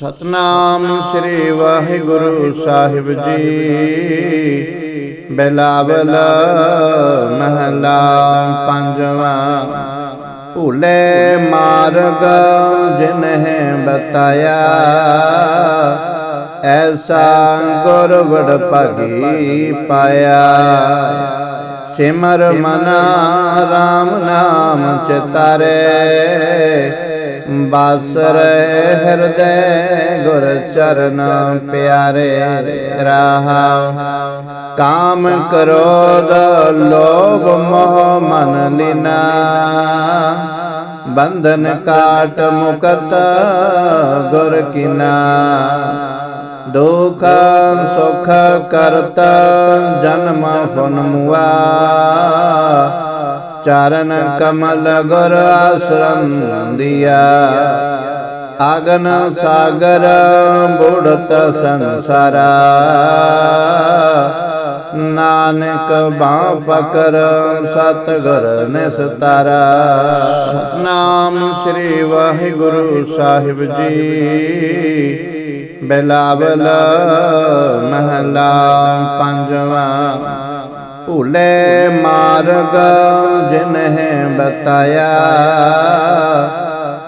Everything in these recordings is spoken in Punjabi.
ਸਤਨਾਮ ਸ੍ਰੀ ਵਾਹਿਗੁਰੂ ਸਾਹਿਬ ਜੀ। ਬੈਲਾਵਲ ਮਹਲਾ ਪੰਜਵਾਂ। ਭੁਲੇ ਮਾਰਗ ਜਿਨਹਿ ਬਤਾਇਆ। ਐਸਾ ਗੁਰ ਵਡ ਭਾਗੀ ਪਾਇਆ। ਸਿਮਰ ਮਨਾ RAM ਨਾਮ ਚਿਤਾਰੇ ਬਾਸਰ ਹਿਰਦੈ ਗੁਰ ਚਰਨ ਪਿਆਰੇ ਰਹਾ। ਕਾਮ ਕ੍ਰੋਧ ਲੋਭ ਮੋਹ ਮਨ ਲੀਨਾ। ਬੰਧਨ ਕਾਟ ਮੁਕਤ ਗੁਰ ਕੀਨਾ। ਦੁਖ ਸੁਖ ਕਰਤਾ ਜਨਮ ਫਨ ਮੁਆ। ਚਰਨ ਕਮਲ ਗੁਰ ਆਸ਼ਰਮ ਦਿਆ। ਆਗਨ ਸਾਗਰ ਬੁੜਤ ਸੰਸਾਰਾ। ਨਾਨਕ ਬਾਹ ਪਕਰ ਸਤਗੁਰ ਨਿਸਤਾਰਾ। ਨਾਮ ਸ੍ਰੀ ਵਾਹਿਗੁਰੂ ਸਾਹਿਬ ਜੀ। ਬੈਲਾਵਲ ਮਹਲਾ ਪੰਜਵਾਂ। ਭੂਲੇ ਮਾਰਗ ਜਿਨਹਿ ਬਤਾਇਆ।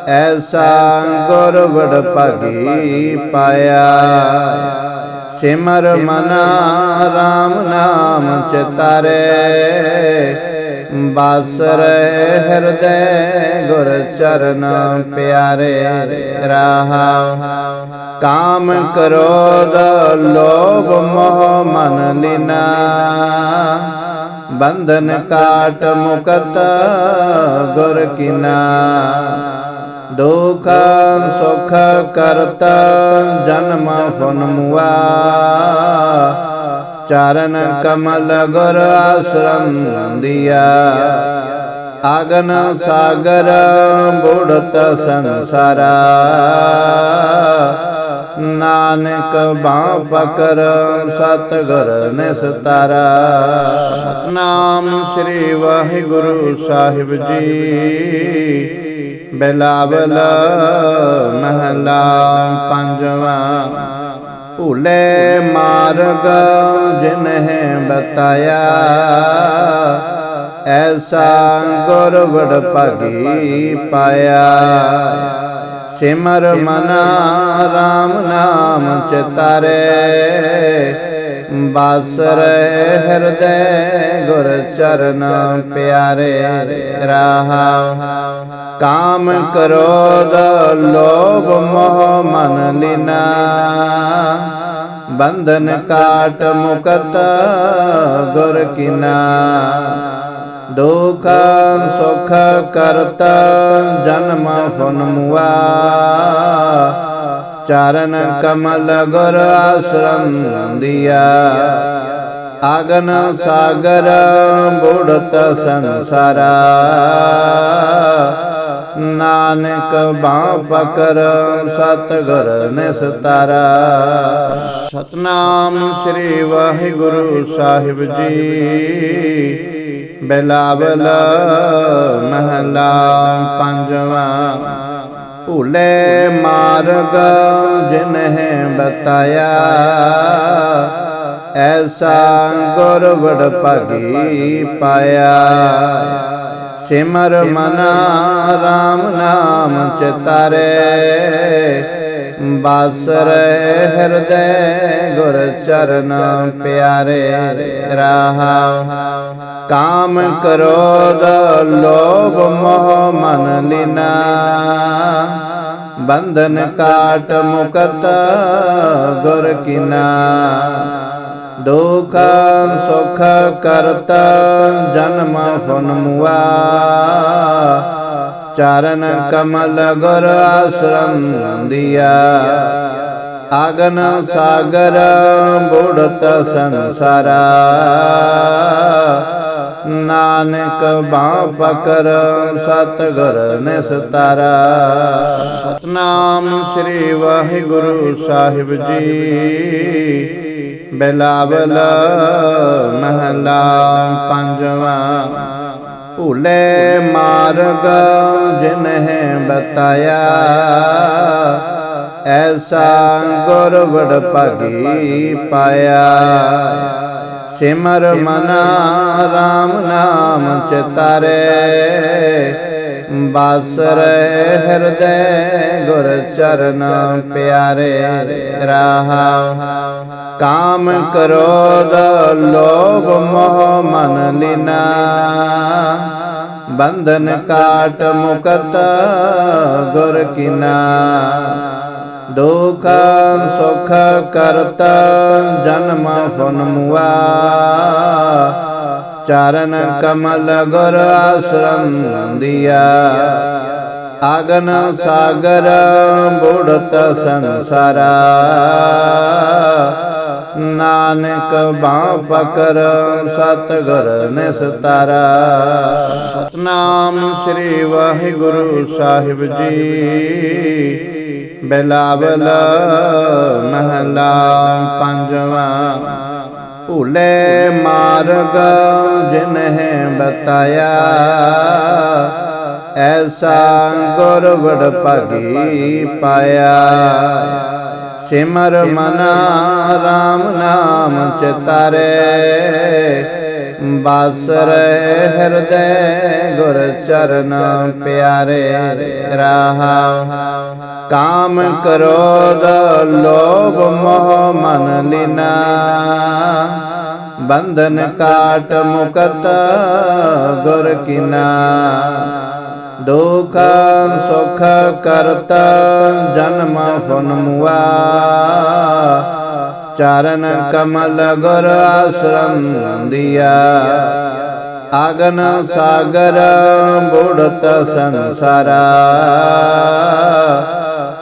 ਐਸਾ ਗੁਰ ਵਡ ਭਾਗੀ ਪਾਇਆ। ਸਿਮਰ ਮਨਾ RAM ਨਾਮ ਚਿਤਾਰੇ। ਬਾਸਰ ਹਿਰਦੈ ਗੁਰ ਚਰਨ ਪਿਆਰੇ ਰਹਾ। ਕਾਮ ਕ੍ਰੋਧ ਲੋਭ ਮੋਹ ਮਨ ਲੀਨਾ। ਬੰਧਨ ਕਾਟ ਮੁਕਤ ਗੁਰ ਕੀਨਾ। ਦੁਖ ਸੁਖ ਕਰਤਾ ਜਨਮ ਫਨ ਮੁਆ। ਚਰਨ ਕਮਲ ਗੁਰ ਆਸ਼ਰਮ ਦਿਆ। ਆਗਨ ਸਾਗਰ ਬੁੜਤ ਸੰਸਾਰਾ। ਨਾਨਕ ਬਾਹ ਪਕਰ ਸਤਗੁਰ ਨਿਸਤਾਰਾ। ਸਤਨਾਮ ਸ੍ਰੀ ਵਾਹਿਗੁਰੂ ਸਾਹਿਬ ਜੀ। ਬੈਲਾਵਲ ਮਹਲਾ ਪੰਜਵਾਂ ਭੂਲੇ ਮਾਰਗ ਜਿਨਹਿ ਬਤਾਇਆ। ਐਸਾ ਗੁਰ ਵਡ ਭਾਗੀ ਪਾਇਆ। ਸਿਮਰ ਮਨਾ RAM ਨਾਮ ਚਿਤਾਰੇ। ਬਾਸਰ ਹਿਰਦੈ ਗੁਰ ਚਰਨ ਪਿਆਰੇ ਰਹਾ। ਕਾਮ ਕ੍ਰੋਧ ਲੋਭ ਮੋਹ ਮਨ ਲੀਨਾ। ਬੰਧਨ ਕਾਟ ਮੁਕਤ ਗੁਰ ਕੀਨਾ। ਦੁਖ ਸੁਖ ਕਰਤ ਜਨਮ ਫਨ ਮੁਆ। ਚਰਨ ਕਮਲ ਗੁਰ ਆਸ਼ਰਮ ਦਿਆ। ਆਗਨ ਸਾਗਰ ਬੁੜਤ ਸੰਸਾਰਾ। ਨਾਨਕ ਬਾਹ ਪਕਰ ਸਤਗੁਰ ਨਿਸਤਾਰਾ। ਸਤਨਾਮ ਸ੍ਰੀ ਵਾਹਿਗੁਰੂ ਸਾਹਿਬ ਜੀ। ਬੈਲਾਵਲ ਮਹਲਾ ਪੰਜਵਾਂ। ਭੁਲੇ ਮਾਰਗ ਜਿਨਹਿ ਬਤਾਇਆ। ਐਸਾ ਗੁਰ ਵਡ ਭਾਗੀ ਪਾਇਆ। ਸਿਮਰ ਮਨਾ RAM ਨਾਮ ਚਿਤਾਰੇ ਬਾਸਰ ਹਿਰਦੈ ਗੁਰ ਚਰਨ ਪਿਆਰੇ ਰਹਾ। ਕਾਮ ਕ੍ਰੋਧ ਲੋਭ ਮੋਹ ਮਨ ਲੀਨਾ। ਬੰਧਨ ਕਾਟ ਮੁਕਤ ਗੁਰ ਕੀਨਾ। ਦੁਖ ਸੁਖ ਕਰਤਾ ਜਨਮ ਫਨ ਮੁਆ। ਚਰਨ ਕਮਲ ਗੁਰ ਆਸ਼ਰਮ ਦਿਆ। ਆਗਨ ਸਾਗਰ ਬੁੜਤ ਸੰਸਾਰਾ। ਨਾਨਕ ਬਾਹ ਪਕਰ ਸਤਗੁਰ ਨਿਸਤਾਰਾ। ਸਤਨਾਮ ਸ੍ਰੀ ਵਾਹਿਗੁਰੂ ਸਾਹਿਬ ਜੀ। ਬੈਲਾਵਲ ਮਹਲਾ ਪੰਜਵਾਂ। ਭੁਲੇ ਮਾਰਗ ਜਿਨਹਿ ਬਤਾਇਆ। ਐਸਾ ਗੁਰ ਵਡ ਭਾਗੀ ਪਾਇਆ। ਸਿਮਰ ਮਨਾ RAM ਨਾਮ ਚਿਤਾਰੇ ਬਾਸਰੇ ਹਿਰਦੈ ਗੁਰ ਚਰਨ ਪਿਆਰੇ ਰਹਾਉ ਕਾਮ ਕ੍ਰੋਧ ਲੋਭ ਮੋਹ ਮਨ ਲੀਨਾ। ਬੰਧਨ ਕਾਟ ਮੁਕਤ ਗੁਰ ਕੀਨਾ। ਦੁਖ ਸੁਖ ਕਰਤ ਜਨਮ ਫਨ ਮੁਆ। ਚਰਨ ਕਮਲ ਗੁਰ ਆਸ਼ਰਮ ਦਿਆ ਆਗਨ ਸਾਗਰ ਬੁੜਤ ਸੰਸਾਰਾ ਨਾਨਕ ਬਾਹ ਪਕਰ ਸਤਗੁਰ ਨਿਸਤਾਰਾ ਸਤਨਾਮ ਸ੍ਰੀ ਵਾਹਿਗੁਰੂ ਸਾਹਿਬ ਜੀ ਬਿਲਾਵਲ ਮਹਲਾ ਪੰਜਵਾਂ ਭੂਲੇ ਮਾਰਗ ਜਿਨਹਿ ਬਤਾਇਆ। ਐਸਾ ਗੁਰ ਵਡ ਭਾਗੀ ਪਾਇਆ। ਸਿਮਰ ਮਨਾ RAM ਨਾਮ ਚਿਤਾਰੇ। ਬਾਸਰੇ ਹਿਰਦੈ ਗੁਰ ਚਰਨ ਪਿਆਰੇ ਰਹਾਉ ਕਾਮ ਕ੍ਰੋਧ ਲੋਭ ਮੋਹ ਮਨ ਲੀਨਾ। ਬੰਧਨ ਕਾਟ ਮੁਕਤ ਗੁਰ ਕੀਨਾ। ਦੁਖ ਸੁਖ ਕਰਤ ਜਨਮ ਫਨ ਮੁਆ। ਚਰਨ ਕਮਲ ਗੁਰ ਆਸ਼ਰਮ ਦਿਆ। ਆਗਨ ਸਾਗਰ ਬੁੜਤ ਸੰਸਾਰਾ।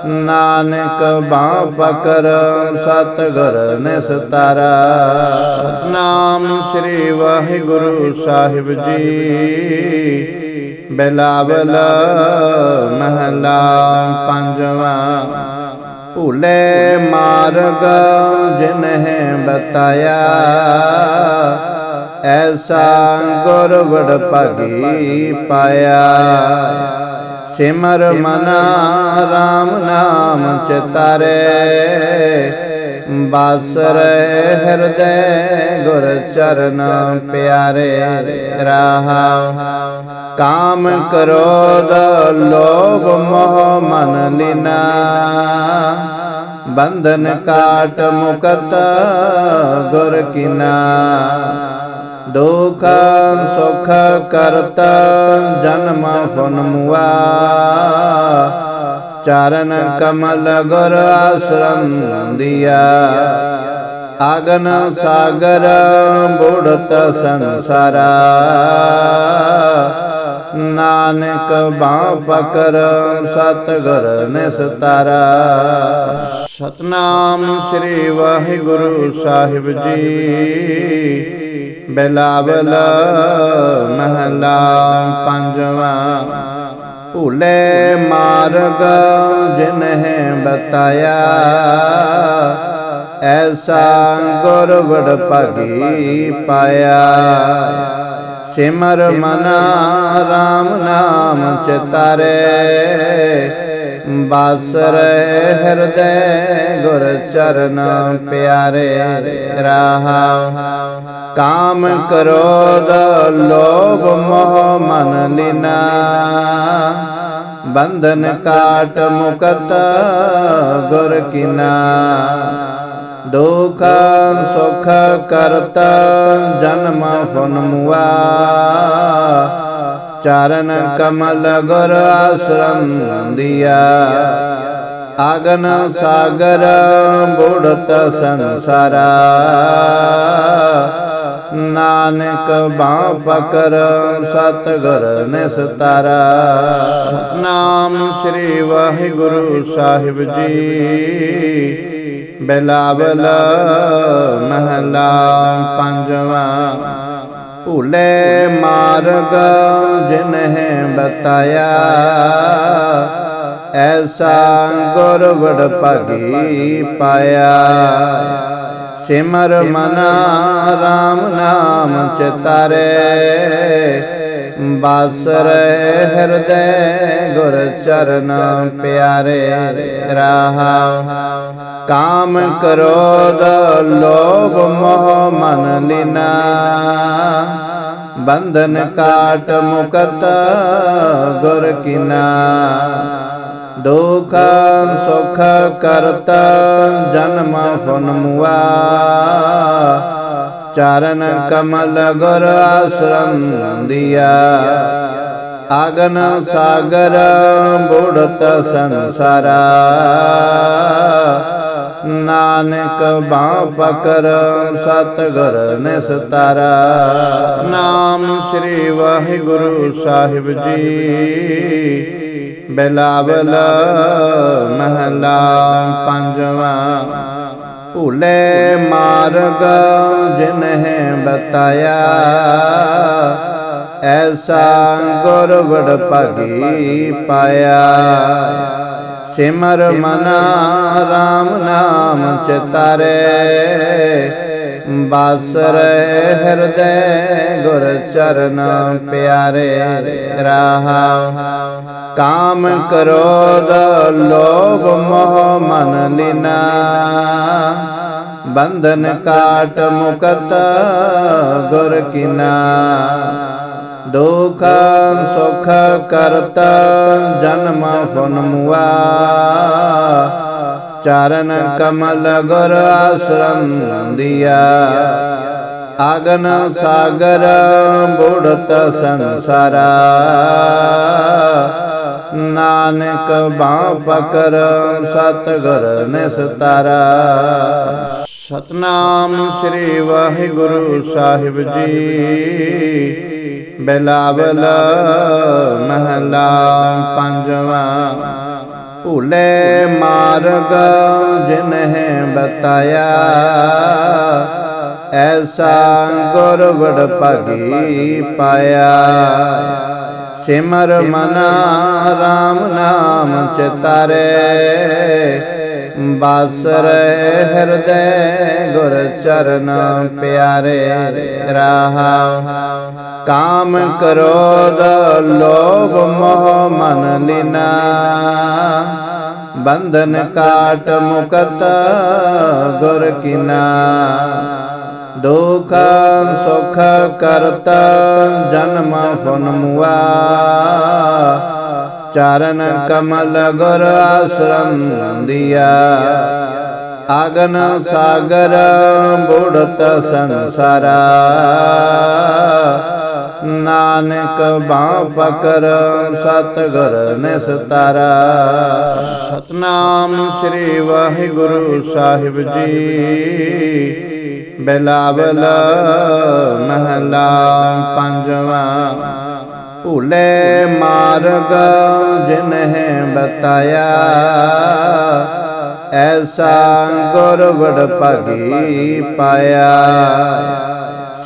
ਨਾਨਕ ਬਾਂ ਪਕਰ ਸਤਗੁਰ ਨਿਸਤਾਰਾ। ਸਤਨਾਮ ਸ੍ਰੀ ਵਾਹਿਗੁਰੂ ਸਾਹਿਬ ਜੀ। ਬਿਲਾਵਲ ਮਹਲਾ ਪੰਜਵਾਂ। ਭੁਲੇ ਮਾਰਗ ਜਿਨਹਿ ਬਤਾਇਆ। ਐਸਾ ਗੁਰ ਵਡ ਭਾਗੀ ਪਾਇਆ। ਸਿਮਰ ਮਨਾ RAM ਨਾਮ ਚਿਤਾਰੇ ਬਾਸਰੇ ਹਿਰਦੈ ਗੁਰ ਚਰਨ ਪਿਆਰੇ ਰਹਾਉ ਕਾਮ ਕ੍ਰੋਧ ਲੋਭ ਮੋਹ ਮਨ ਲੀਨਾ। ਬੰਧਨ ਕਾਟ ਮੁਕਤ ਗੁਰ ਕੀਨਾ। ਦੁਖ ਸੁਖ ਕਰਤ ਜਨਮ ਫਨ ਮੁਆ। ਚਰਨ ਕਮਲ ਗੁਰ ਆਸ਼ਰਮ ਦਿਆ। ਆਗਨ ਸਾਗਰ ਬੁੜਤ ਸੰਸਾਰਾ। ਨਾਨਕ ਬਾਹ ਪਕਰ ਸਤਗੁਰ ਨਿਸਤਾਰਾ। ਸਤਨਾਮ ਸ੍ਰੀ ਵਾਹਿਗੁਰੂ ਸਾਹਿਬ ਜੀ। ਬਿਲਾਵਲ, ਮਹਲਾ ਪੰਜਵਾਂ। ਭੁਲੇ ਮਾਰਗ ਜਿਨਹਿ ਬਤਾਇਆ, ਐਸਾ ਗੁਰ ਵਡ ਭਾਗੀ ਪਾਇਆ। ਸਿਮਰ ਮਨਾ RAM ਨਾਮ ਚਿਤਾਰੇ ਬਾਸਰੇ ਹਿਰਦੈ ਗੁਰ ਚਰਨ ਪਿਆਰੇ ਰਹਾਉ ਕਾਮ ਕ੍ਰੋਧ ਲੋਭ ਮੋਹ ਮਨ ਲੀਨਾ। ਬੰਧਨ ਕਾਟ ਮੁਕਤ ਗੁਰ ਕੀਨਾ। ਦੁਖ ਸੁਖ ਕਰਤਾ ਜਨਮ ਫਨ ਮੁਆ। ਚਰਨ ਕਮਲ ਗੁਰ ਆਸ਼ਰਮ ਦਿਆ। ਆਗਨ ਸਾਗਰ ਬੁੜਤ ਸੰਸਾਰਾ। ਨਾਨਕ ਬਾਹ ਪਕਰ ਸਤਗੁਰ ਨਿਸਤਾਰਾ। ਸਤਨਾਮ ਸ੍ਰੀ ਵਾਹਿਗੁਰੂ ਸਾਹਿਬ ਜੀ। ਬਿਲਾਵਲ ਮਹਲਾ ਪੰਜਵਾਂ। ਭੂਲੇ ਮਾਰਗ ਜਿਨਹਿ ਬਤਾਇਆ। ਐਸਾ ਗੁਰ ਵਡ ਭਾਗੀ ਪਾਇਆ। ਸਿਮਰ ਮਨਾ RAM ਨਾਮ ਚਿਤਾਰੇ। ਬਾਸਰੇ ਹਿਰਦੈ ਗੁਰ ਚਰਨ ਪਿਆਰੇ ਰਹਾਉ ਕਾਮ ਕ੍ਰੋਧ ਲੋਭ ਮੋਹ ਮਨ ਲਿਨਾ। ਬੰਧਨ ਕਾਟ ਮੁਕਤ ਗੁਰ ਕਿਨਾ। ਦੁਖ ਸੁਖ ਕਰਤਾ ਜਨਮ ਫੁਨ ਮੁਆ। ਚਰਨ ਕਮਲ ਗੁਰ ਆਸ਼ਰਮ ਦਿਆ। ਆਗਨ ਸਾਗਰ ਬੁੜਤ ਸੰਸਾਰਾ। ਨਾਨਕ ਬਾਹ ਪਕਰ ਸਤਗੁਰ ਨਿਸਤਾਰਾ। ਨਾਮ ਸ੍ਰੀ ਵਾਹਿਗੁਰੂ ਸਾਹਿਬ ਜੀ। ਬਿਲਾਵਲ ਮਹਲਾ ਪੰਜਵਾਂ ਭੁਲੇ ਮਾਰਗ ਜਿਨਹਿ ਬਤਾਇਆ। ਐਸਾ ਗੁਰ ਵਡ ਭਾਗੀ ਪਾਇਆ। ਸਿਮਰ ਮਨਾ RAM ਨਾਮ ਚਿਤਾਰੇ ਬਾਸਰੇ ਹਿਰਦੈ ਗੁਰ ਚਰਨ ਪਿਆਰੇ ਰਹਾਉ ਕਾਮ ਕ੍ਰੋਧ ਲੋਭ ਮੋਹ ਮਨ ਲਿਨਾ। ਬੰਧਨ ਕਾਟ ਮੁਕਤ ਗੁਰ ਕਿਨਾ। ਦੁਖ ਸੁਖ ਕਰਤ ਜਨਮ ਫੁਨ ਮੁਆ। ਚਰਨ ਕਮਲ ਗੁਰ ਆਸ਼ਰਮ ਦਿਆ। ਆਗਨ ਸਾਗਰ ਬੁੜਤ ਸੰਸਾਰਾ। ਨਾਨਕ ਬਾਹ ਪਕਰ ਸਤਗੁਰ ਨਿਸਤਾਰਾ। ਸਤਨਾਮ ਸ੍ਰੀ ਵਾਹਿਗੁਰੂ ਸਾਹਿਬ ਜੀ। ਬਿਲਾਵਲ ਮਹਲਾ ਪੰਜਵਾਂ। ਭੁਲੇ ਮਾਰਗ ਜਿਨਹਿ ਬਤਾਇਆ। ਐਸਾ ਗੁਰ ਵਡ ਭਾਗੀ ਪਾਇਆ। ਸਿਮਰ ਮਨਾ RAM ਨਾਮ ਚਿਤਾਰੇ ਬਾਸਰੇ ਹਿਰਦੈ ਗੁਰ ਚਰਨ ਪਿਆਰੇ ਰਹਾਉ ਕਾਮ ਕ੍ਰੋਧ ਲੋਭ ਮੋਹ ਮਨ ਲਿਨਾ। ਬੰਧਨ ਕਾਟ ਮੁਕਤ ਗੁਰ ਕਿਨਾ। ਦੁਖ ਸੁਖ ਕਰਤਾ ਜਨਮ ਫੁਨ ਮੁਆ। ਚਰਨ ਕਮਲ ਗੁਰ ਆਸ਼ਰਮ ਦਿਆ ਆਗਨ ਸਾਗਰ ਬੁੜਤ ਸੰਸਾਰਾ ਨਾਨਕ ਬਾਹ ਪਕਰ ਸਤਗੁਰ ਨਿਸਤਾਰਾ ਸਤਨਾਮ ਸ੍ਰੀ ਵਾਹਿਗੁਰੂ ਸਾਹਿਬ ਜੀ ਬਿਲਾਵਲ ਮਹਲਾ ਪੰਜਵਾਂ ਭੁਲੇ ਮਾਰਗ ਜਿਨਹਿ ਬਤਾਇਆ। ਐਸਾ ਗੁਰ ਵਡ ਭਾਗੀ ਪਾਇਆ।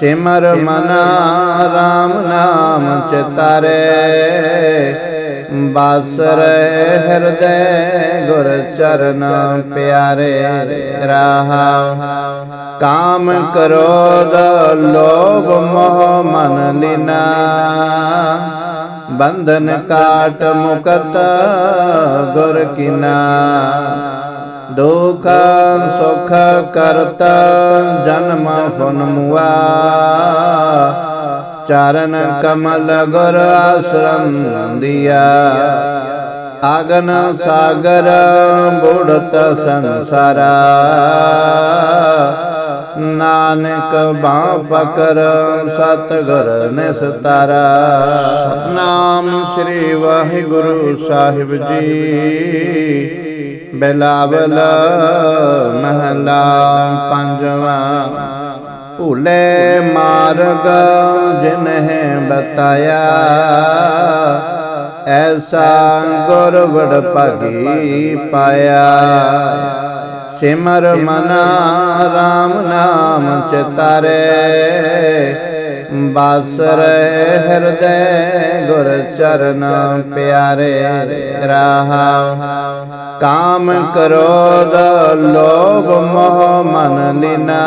ਸਿਮਰ ਮਨਾ RAM ਨਾਮ ਚਿਤਾਰੇ ਬਾਸਰੇ ਹਿਰਦੈ ਗੁਰ ਚਰਨ ਪਿਆਰੇ ਰਹਾਉ ਕਾਮ ਕ੍ਰੋਧ ਲੋਭ ਮੋਹ ਮਨ ਲਿਨਾ। ਬੰਧਨ ਕਾਟ ਮੁਕਤ ਗੁਰ ਕਿਨਾ। ਦੁਖ ਸੁਖ ਕਰਤ ਜਨਮ ਫੁਨ ਮੁਆ। ਚਰਨ ਕਮਲ ਗੁਰ ਆਸ਼ਰਮ ਦਿਆ। ਆਗਨ ਸਾਗਰ ਬੁੜਤ ਸੰਸਾਰਾ। ਨਾਨਕ ਬਾਹ ਪਕਰ ਸਤਗੁਰ ਨਿਸਤਾਰਾ। ਸਤਨਾਮ ਸ੍ਰੀ ਵਾਹਿਗੁਰੂ ਸਾਹਿਬ ਜੀ। ਬਿਲਾਵਲ ਮਹਲਾ ਪੰਜਵਾਂ। ਭੁਲੇ ਮਾਰਗ ਜਿਨਹਿ ਬਤਾਇਆ। ਐਸਾ ਗੁਰ ਵਡ ਭਾਗੀ ਪਾਇਆ। ਸਿਮਰ ਮਨਾ RAM ਨਾਮ ਚਿਤਾਰੇ ਬਾਸਰੇ ਹਿਰਦੈ ਗੁਰ ਚਰਨ ਪਿਆਰੇ ਰਹਾਉ ਕਾਮ ਕ੍ਰੋਧ ਲੋਭ ਮੋਹ ਮਨ ਲਿਨਾ।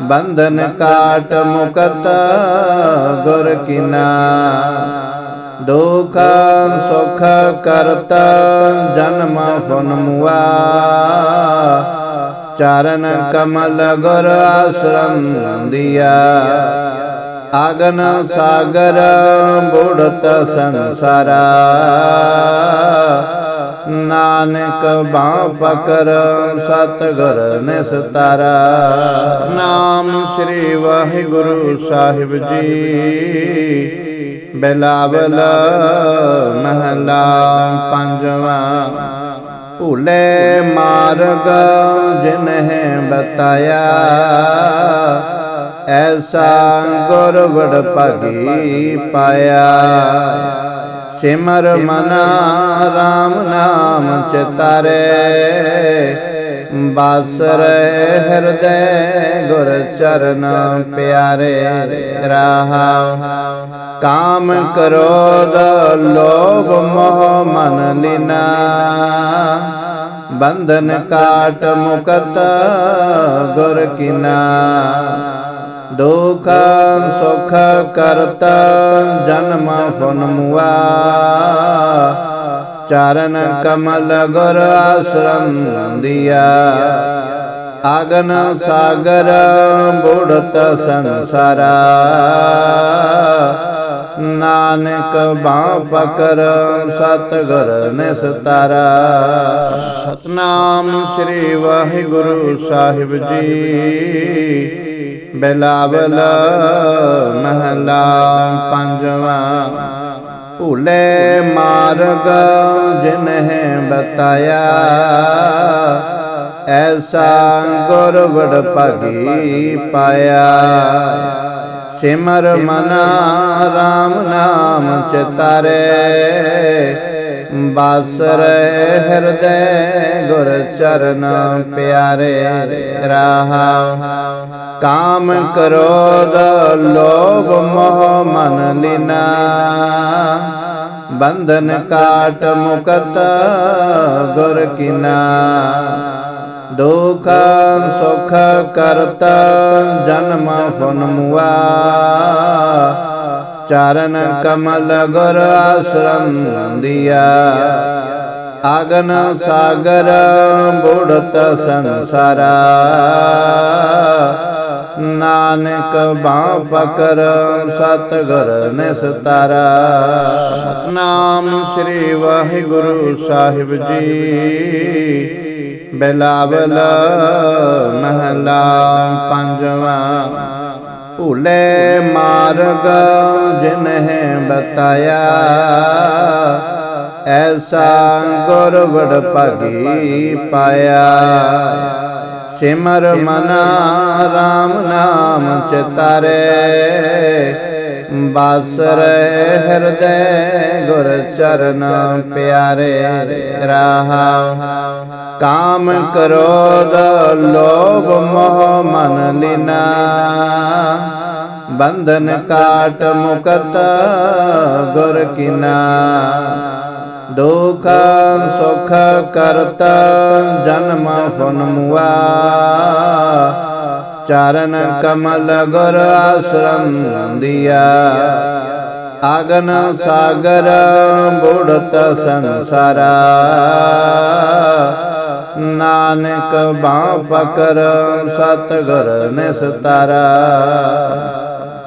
ਬੰਧਨ ਕਾਟ ਮੁਕਤ ਗੁਰ ਕਿਨਾ। ਦੁਖ ਸੁਖ ਕਰਤ ਜਨਮ ਫਨ ਮੁਆ। ਚਰਨ ਕਮਲ ਗੁਰ ਆਸ਼ਰਮ ਦਿਆ। ਆਗਨ ਸਾਗਰ ਬੁੜਤ ਸੰਸਾਰਾ। ਨਾਨਕ ਬਾਹ ਪਕਰ ਸਤਗੁਰ ਨਿਸਤਾਰਾ। ਨਾਮ ਸ੍ਰੀ ਵਾਹਿਗੁਰੂ ਸਾਹਿਬ ਜੀ। ਬਿਲਾਵਲ, ਮਹਲਾ ਪੰਜਵਾਂ। ਭੁਲੇ ਮਾਰਗ ਜਿਨਹਿ ਬਤਾਇਆ, ਐਸਾ ਗੁਰ ਵਡ ਭਾਗੀ ਪਾਇਆ। ਸਿਮਰ ਮਨਾ RAM ਨਾਮ ਚਿਤਾਰੇ ਬਾਸਰ ਹਿਰਦੈ ਗੁਰ ਚਰਨ ਪਿਆਰੇ ਰਹਾਉ ਕਾਮ ਕ੍ਰੋਧ ਲੋਭ ਮੋਹ ਮਨ ਲੀਨਾ। ਬੰਧਨ ਕਾਟ ਮੁਕਤ ਗੁਰ ਕਿਨਾ। ਦੁਖ ਸੁਖ ਕਰਤਾ ਜਨਮ ਫਨ ਮੁਆ। ਚਰਨ ਕਮਲ ਗੁਰ ਆਸ਼ਰਮ ਦਿਆ ਆਗਨ ਸਾਗਰ ਬੁੜਤ ਸੰਸਾਰਾ ਨਾਨਕ ਬਾਹ ਪਕਰ ਸਤਗੁਰ ਨਿਸਤਾਰਾ ਸਤਨਾਮ ਸ੍ਰੀ ਵਾਹਿਗੁਰੂ ਸਾਹਿਬ ਜੀ ਬਿਲਾਵਲ ਮਹਲਾ ਪੰਜਵਾਂ ਭੁਲੇ ਮਾਰਗ ਜਿਨਹਿ ਬਤਾਇਆ। ਐਸਾ ਗੁਰ ਵਡ ਭਾਗੀ ਪਾਇਆ। ਸਿਮਰ ਮਨਾ RAM ਨਾਮ ਚਿਤਾਰੇ ਬਾਸਰ ਹਿਰਦੈ ਗੁਰ ਚਰਨ ਪਿਆਰੇ ਰਹਾਉ ਕਾਮ ਕ੍ਰੋਧ ਲੋਭ ਮੋਹ ਮਨ ਲਿਨਾ। ਬੰਧਨ ਕਾਟ ਮੁਕਤ ਗੁਰ ਕਿਨਾ। ਦੁਖ ਸੁਖ ਕਰਤਾ ਜਨਮ ਫਨ ਮੁਆ। ਚਰਨ ਕਮਲ ਗੁਰ ਆਸ਼ਰਮ ਦਿਆ। ਆਗਨ ਸਾਗਰ ਬੁੜਤ ਸੰਸਾਰਾ। ਨਾਨਕ ਬਾਹ ਪਕਰ ਸਤਗੁਰ ਨੇ ਨਿਸਤਾਰਾ। ਸਤਨਾਮ ਸ੍ਰੀ ਵਾਹਿਗੁਰੂ ਸਾਹਿਬ ਜੀ। ਬਿਲਾਵਲ ਭੂਲੇ ਮਾਰਗ ਜਿਨਹਿ ਬਤਾਇਆ। ਐਸਾ ਗੁਰ ਵਡ ਭਾਗੀ ਪਾਇਆ। ਸਿਮਰ ਮਨਾ RAM ਨਾਮ ਚਿਤਾਰੇ ਬਾਸਰ ਹਿਰਦੈ ਗੁਰ ਚਰਨ ਪਿਆਰੇ ਰਹਾਉ ਕਾਮ ਕ੍ਰੋਧ ਲੋਭ ਮੋਹ ਮਨ ਲੀਨਾ। ਬੰਧਨ ਕਾਟ ਮੁਕਤ ਗੁਰ ਕਿਨਾ। ਦੁਖ ਸੁਖ ਕਰਤ ਜਨਮ ਫਨ ਮੁਆ। ਚਰਨ ਕਮਲ ਗੁਰ ਆਸ਼ਰਮ ਦਿਆ। ਆਗਨ ਸਾਗਰ ਬੁੜਤ ਸੰਸਾਰਾ। ਨਾਨਕ ਬਾਹ ਪਕਰ ਸਤਗੁਰ ਨਿਸਤਾਰਾ।